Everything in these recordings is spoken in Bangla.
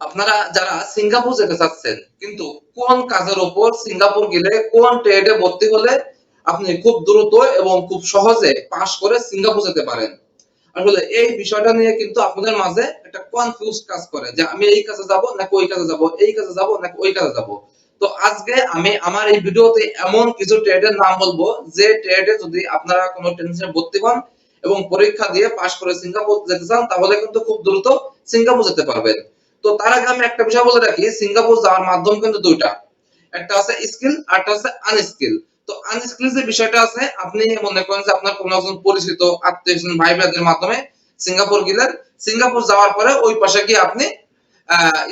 আপনারা যারা সিঙ্গাপুর যেতে চাচ্ছেন, কিন্তু কোন কাজের উপর সিঙ্গাপুর গেলে, কোন ট্রেডে ভর্তি হলে আপনি খুব দ্রুত এবং খুব সহজে পাশ করে সিঙ্গাপুর যেতে পারেন। আসলে এই বিষয়টা নিয়ে কিন্তু আপনাদের মাঝে একটা কনফিউজ কাজ করে যে আমি এই কাজে যাব নাকি ওই কাজে যাব, এই কাজে যাব নাকি ওই কাজে যাব। তো আজকে আমি আমার এই ভিডিওতে এমন কিছু ট্রেডের নাম বলব, যে ট্রেডে যদি আপনারা কোনো টেনশনে ভর্তি হন এবং পরীক্ষা দিয়ে পাশ করে সিঙ্গাপুর যেতে চান, তাহলে কিন্তু খুব দ্রুত সিঙ্গাপুর যেতে পারবেন। তো তার আগে আমি একটা বিষয় বলে রাখি সিঙ্গাপুর যাওয়ার মাধ্যম কিন্তু দুইটা। একটা আছে স্কিল আর একটা আছে আনস্কিল তো আনস্কিল যে বিষয়টা আছে আপনি মনে করেন যে আপনার কোনো একজন পরিচিত আত্মীয় ভাই ব্রাদের মাধ্যমে সিঙ্গাপুর গেলেন। সিঙ্গাপুর যাওয়ার পরে ওই পাশে গিয়ে আপনি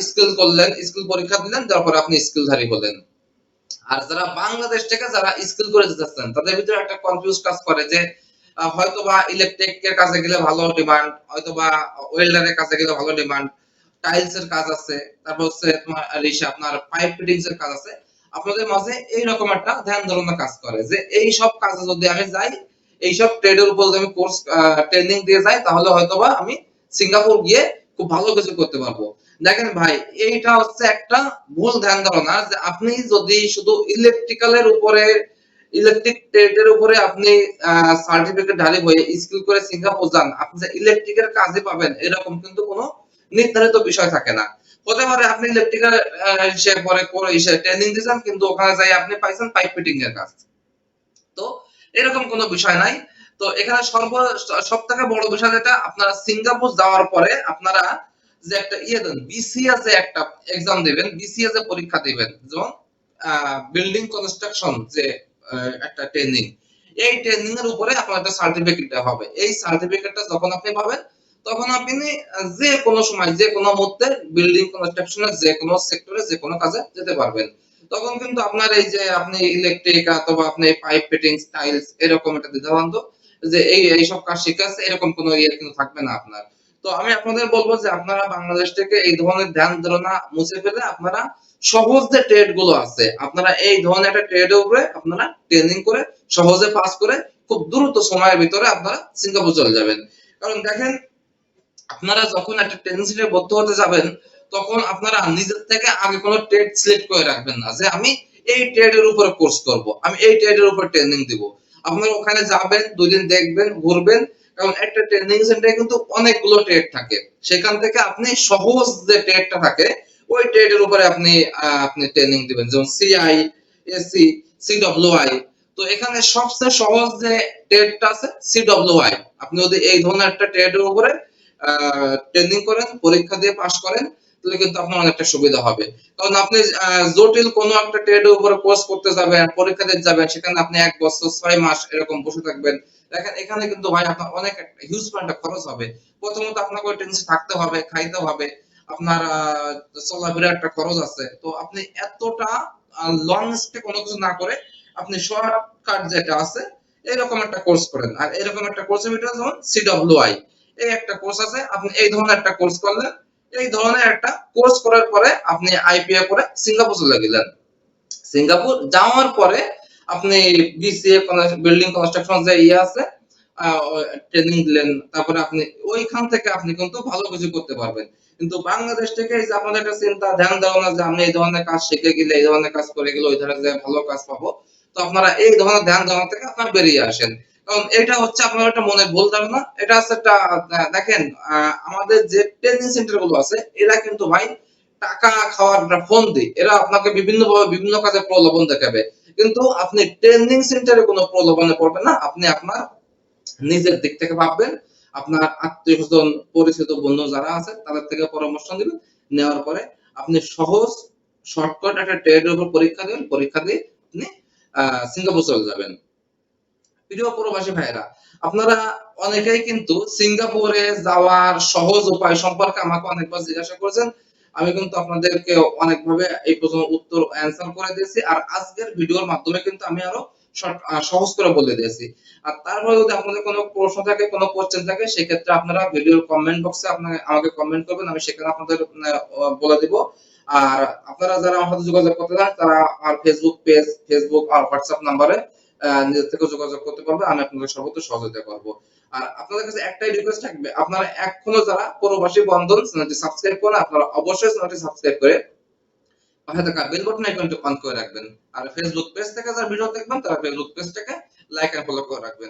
স্কিল করলেন স্কিল পরীক্ষা দিলেন তারপরে আপনি স্কিলধারী হলেন। আর যারা বাংলাদেশ থেকে যারা স্কিল করে যেতেছেন তাদের ভিতরে একটা কনফিউজ কাজ করে যে আহ, হয়তোবা ইলেকট্রিকের কাজে গেলে ভালো ডিমান্ড হয়তোবা ওয়েল্ডারের কাজে গেলে ভালো ডিমান্ড টাইলস এর কাজ আছে, তারপর হচ্ছে তোমার আপনার পাইপ ফিটিংস এর কাজ আছে, আপনাদের মাঝে এইরকম একটা ধ্যান ধারণা কাজ করে যে এই সব কাজে যদি আমি যাই, এই সব ট্রেডের উপর যদি আমি কোর্স ট্রেনিং দিয়ে যাই, তাহলে হয়তোবা আমি সিঙ্গাপুর গিয়ে খুব ভালো কিছু করতে পারব। দেখেন ভাই, এইটা হচ্ছে একটা ভুল ধ্যান ধারণা যে আপনি যদি শুধু ইলেকট্রিক্যালের উপরে ইলেকট্রিক ট্রেডের উপরে আপনি সার্টিফিকেট ধারী হয়ে স্কিল করে সিঙ্গাপুর যান, আপনি যে ইলেকট্রিকের কাজে পাবেন, এরকম কিন্তু কোনো নির্ধারিত বিষয় থাকে না। হতে পারে আপনি ইলেকট্রিক্যাল হিসেবে পরে ট্রেনিং দিয়েছেন কিন্তু ওখানে যাই আপনি পাইছেন পাইপ ফিটিং এর কাজ। তো এরকম কোনো বিষয় নাই। তো এখানে সর্ব সব থেকে বড় বিষয় যেটা, আপনারা সিঙ্গাপুর যাওয়ার পরে আপনারা যে একটা ইয়ে দেন বিসিএস এ একটা এক্সাম দিবেন বিসিএস এ পরীক্ষা দিবেন, যেমন বিল্ডিং কনস্ট্রাকশন যে একটা ট্রেনিং এই ট্রেনিং এর উপরে আপনার একটা সার্টিফিকেট হবে। এই সার্টিফিকেটটা যখন আপনি পাবেন তখন আপনি যে কোনো সময় যে কোনো মুহূর্তে বিল্ডিং কনস্ট্রাকশনের যে কোনো সেক্টরে যে কোনো কাজে যেতে পারবেন। তখন কিন্তু আপনার এই যে আপনি ইলেকট্রিক অথবা আপনি পাইপ ফিটিং টাইলস এরকম একটা দ্বিধাদ্বন্দ্ব, যে এই এইসব কাজ শিখে আছে এরকম কোনো ইয়ে কিন্তু থাকবে না আপনার। তো আমি আপনাদের বলব যে আপনারা বাংলাদেশ থেকে এই ধরনের ধ্যান ধারণা মুছে ফেলে আপনারা সহজ যে ট্রেডগুলো আছে, আপনারা এই ধরনের একটা ট্রেডের উপরে আপনারা ট্রেনিং করে, সহজে পাস করে, খুব দ্রুত সময়ের ভিতরে আপনারা সিঙ্গাপুর চলে যাবেন। কারণ দেখেন আপনারা যখন একটা সেন্টারে ভর্তি হতে যাবেন, তখন আপনারা নিজের থেকে আগে কোনো ট্রেড সিলেক্ট করে রাখবেন না যে আমি এই ট্রেডের উপরে কোর্স করব, আমি এই ট্রেডের উপর ট্রেনিং দিব। আপনারা ওখানে যাবেন দুই দিন দেখবেন, ঘুরবেন, কারণ একটা ট্রেনিং সেন্টারে কিন্তু অনেকগুলো ট্রেড থাকে। সেখান থেকে আপনি সহজ যে ট্রেডটা থাকে, ওই ট্রেডের উপরে আপনি আপনি ট্রেনিং দিবেন। যেমন সিআই এসসি সিডব্লিউআই তো এখানে সবচেয়ে সহজ যে ট্রেডটা আছে সিডব্লিউআই আপনি যদি এই ধরনের একটা ট্রেডের উপরে ট্রেনিং করেন, পরীক্ষা দিয়ে পাশ করেন, তাহলে কিন্তু আপনার অনেকটা সুবিধা হবে। কারণ আপনি জটিল কোনো একটা ট্রেডের উপরে কোর্স করতে যাবেন, পরীক্ষা দিতে যাবেন, সেখানে আপনি এক বছর, ছয় মাস এরকম বসে থাকবেন। দেখেন, এখানে কিন্তু ভাই আপনার অনেক হিউজ একটা খরচ হবে। প্রথমত আপনাকে ওই টেন্সে থাকতে হবে, খাইতে হবে। আপনার চলাফেরা একটা খরচ আছে। তো আপনি এতটা লং স্টে কোনো কিছু না করে আপনি শর্টকাট যেটা আছে, এরকম একটা কোর্স করেন। আর এরকম একটা কোর্সের ভিতরে যেমন সিডব্লিউআই এই একটা কোর্স আছে, আপনি এই ধরনের একটা কোর্স করলেন, এই ধরনের একটা কোর্স করার পরে আপনি আইপিএ করে সিঙ্গাপুর চলে গেলেন। সিঙ্গাপুর যাওয়ার পরে আপনি বিসিএ বিল্ডিং কনস্ট্রাকশন যে ইয়ে আছে ট্রেনিং দিলেন, তারপরে আপনি ওইখান থেকে আপনি কিন্তু ভালো কিছু করতে পারবেন। কিন্তু বাংলাদেশ থেকে এই যে আপনাদের একটা চিন্তা, ধ্যান ধারণা যে আমি এই ধরনের কাজ শিখে গেলে, এই ধরনের কাজ করে গেলে ওই ধরনের ভালো কাজ পাবো, তো আপনারা এই ধরনের ধ্যান ধারণা থেকে আপনারা বেরিয়ে আসেন। এটা হচ্ছে আপনার একটা মনে ভুল ধারণা। এটা হচ্ছে একটা দেখেন আমাদের যে ট্রেনিং সেন্টারগুলো আছে, এরা কিন্তু ভাই টাকা খাওয়ার একটা ফোন দিই এরা আপনাকে বিভিন্ন ভাবে বিভিন্ন কাজে প্রলোভন দেখাবে। কিন্তু আপনি ট্রেনিং সেন্টারে কোনো প্রলোভনে পড়বেন না। আপনি আপনার নিজের দিক থেকে ভাববেন। আপনার আত্মীয় স্বজন পরিচিত বন্ধু যারা আছে, তাদের থেকে পরামর্শ নেবেন। নেওয়ার পরে আপনি সহজ শর্টকাট একটা ট্রেডের উপর পরীক্ষা দেবেন পরীক্ষা দিয়ে আপনি সিঙ্গাপুর চলে যাবেন। প্রিয় প্রবাসী ভাইরা আপনারা অনেকেই কিন্তু সিঙ্গাপুরে যাওয়ার সহজ উপায় সম্পর্কে আমাকে অনেকবার জিজ্ঞাসা করেছেন। আমি কিন্তু আপনাদেরকে অনেকভাবে এই প্রশ্ন উত্তর অ্যান্সার করে দিয়েছি আর আজকের ভিডিওর মাধ্যমে কিন্তু আমি আরও সহজ করে বলে দিয়েছি। আর তারপরে যদি আপনাদের কোনো প্রশ্ন থাকে, কোনো কোশ্চেন থাকে, সেক্ষেত্রে আপনারা ভিডিওর কমেন্ট বক্সে আপনাকে আমাকে কমেন্ট করবেন, আমি সেখানে আপনাদের বলে দিব। আর আপনারা যারা আমার সাথে যোগাযোগ করতে চান, তারা আমার ফেসবুক পেজ ফেসবুক আর হোয়াটসঅ্যাপ নাম্বারে নিজের থেকে যোগাযোগ করতে পারবে, আমি আপনাদের সর্বোচ্চ সহযোগিতা করব। আর আপনাদের কাছে একটাই রিকোয়েস্ট থাকবে, আপনারা এখনও যারা প্রবাসী বন্ধন চ্যানেলটি সাবস্ক্রাইব করে আপনারা অবশ্যই চ্যানেলটি সাবস্ক্রাইব করে পাশে থাকা বেল বাটন আইকনটি অন করে রাখবেন। আর ফেসবুক পেজ থেকে যারা ভিডিও দেখবেন, তারা ফেসবুক পেজটাকে লাইক এন্ড ফলো করে রাখবেন।